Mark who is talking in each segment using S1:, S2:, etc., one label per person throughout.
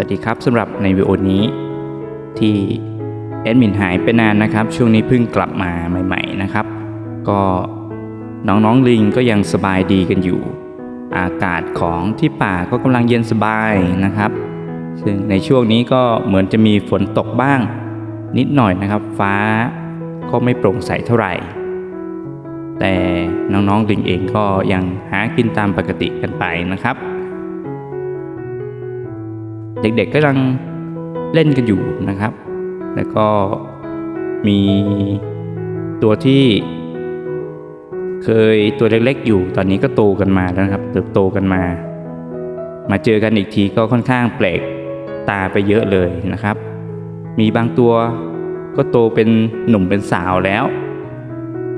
S1: วัสดีครับสำหรับในวิดีโอนี้ ที่แอดมินหายไปนานนะครับ ช่วงนี้เพิ่งกลับมาใหม่ๆนะครับ ก็น้องๆลิงก็ยังสบายดีกันอยู่ อากาศของที่ป่าก็กำลังเย็นสบายนะครับ ซึ่งในช่วงนี้ก็เหมือนจะมีฝนตกบ้าง นิดหน่อยนะครับ ฟ้าก็ไม่โปร่งใสเท่าไหร่ แต่น้องๆลิงเองก็ยังหากินตามปกติกันไปนะครับ เด็กๆก็กำลังเล่นกันอยู่นะครับ แล้วก็มีตัวที่เคยตัวเล็กๆอยู่ ตอนนี้ก็โตกันมาแล้วนะครับ เติบโตกันมา มาเจอกันอีกทีก็ค่อนข้างแปลกตาไปเยอะเลยนะครับ มีบางตัวก็โตเป็นหนุ่มเป็นสาวแล้ว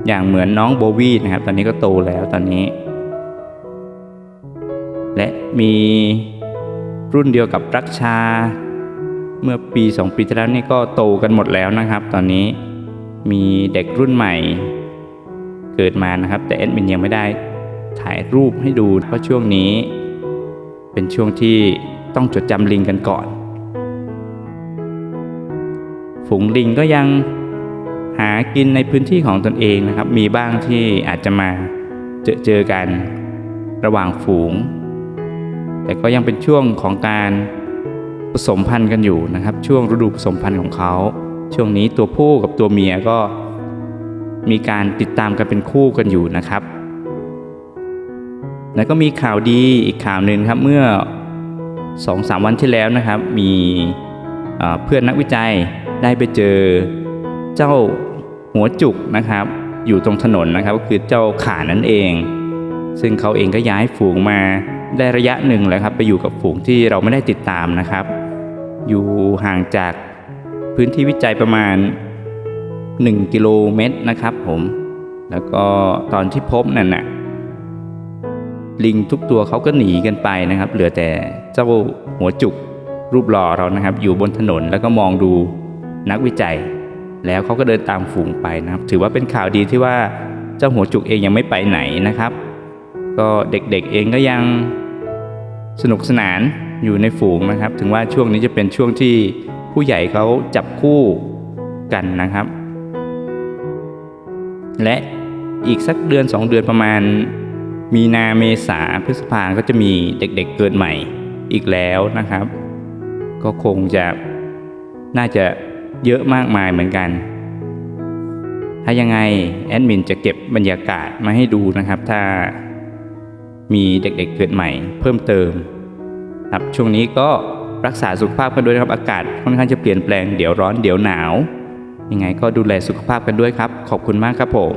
S1: อย่างเหมือนน้องโบวี่นะครับ ตอนนี้ก็โตแล้วตอนนี้ และมี รุ่นเดียวกับรักชา เมื่อปี 2 ปีที่แล้วนี่ก็โตกันหมดแล้วนะครับ ตอนนี้มีเด็กรุ่นใหม่ เกิดมานะครับ แต่แอดมินยังไม่ได้ถ่ายรูปให้ดู เพราะช่วงนี้ เป็นช่วงที่ต้องจดจำลิงกันก่อน ฝูงลิงก็ยังหากินในพื้นที่ของตนเองนะครับ มีบ้างที่อาจจะมาเจอเจอกันระหว่างฝูง แต่ก็ยังเป็นช่วงของการผสมพันธุ์กันอยู่นะครับ ช่วงฤดูผสมพันธุ์ของเขา ช่วงนี้ตัวผู้กับตัวเมียก็มีการติดตามกันเป็นคู่กันอยู่นะครับ แล้วก็มีข่าวดีอีกข่าวหนึ่งครับเมื่อ2อสวันที่แล้วนะครับ มีเอ่อเพื่อนนักวิจัยได้ไปเจอเจ้าหัวจุกนะครับ อยู่ตรงถนนนะครับก็คือเจ้าข่านั่นเอง ซึ่งเขาเองก็ย้ายฝูงมา ได้ระยะหนึ่งแล้วครับ ไปอยู่กับฝูงที่เราไม่ได้ติดตามนะครับ อยู่ห่างจากพื้นที่วิจัยประมาณ 1 กิโลเมตรนะครับผม แล้วก็ตอนที่พบนั่นน่ะลิงทุกตัวเขาก็หนีกันไปนะครับ เหลือแต่เจ้าหัวจุกรูปหล่อเรานะครับ อยู่บนถนนแล้วก็มองดูนักวิจัย แล้วเขาก็เดินตามฝูงไปนะครับ ถือว่าเป็นข่าวดีที่ว่าเจ้าหัวจุกเองยังไม่ไปไหนนะครับ ก็เด็กๆเองก็ยัง สนุกสนานอยู่ในฝูงนะครับ ถึงว่าช่วงนี้จะเป็นช่วงที่ผู้ใหญ่เขาจับคู่กันนะครับ และอีกสักเดือน 2 เดือนประมาณ มีนาเมษาพฤษภาก็จะมีเด็กๆเเกิดใหม่อีกแล้วนะครับ ก็คงจะน่าจะเยอะมากมายเหมือนกัน ถ้ายังไงแอดมินจะเก็บบรรยากาศมาให้ดูนะครับ ถ้า มีเด็กๆเกิดใหม่ เพิ่มเติมครับช่วงนี้ก็รักษาสุขภาพกันด้วยนะครับอากาศค่อนข้างจะเปลี่ยนแปลงเดี๋ยวร้อนเดี๋ยวหนาว ยังไงก็ดูแลสุขภาพกันด้วยครับ ขอบคุณมากครับผม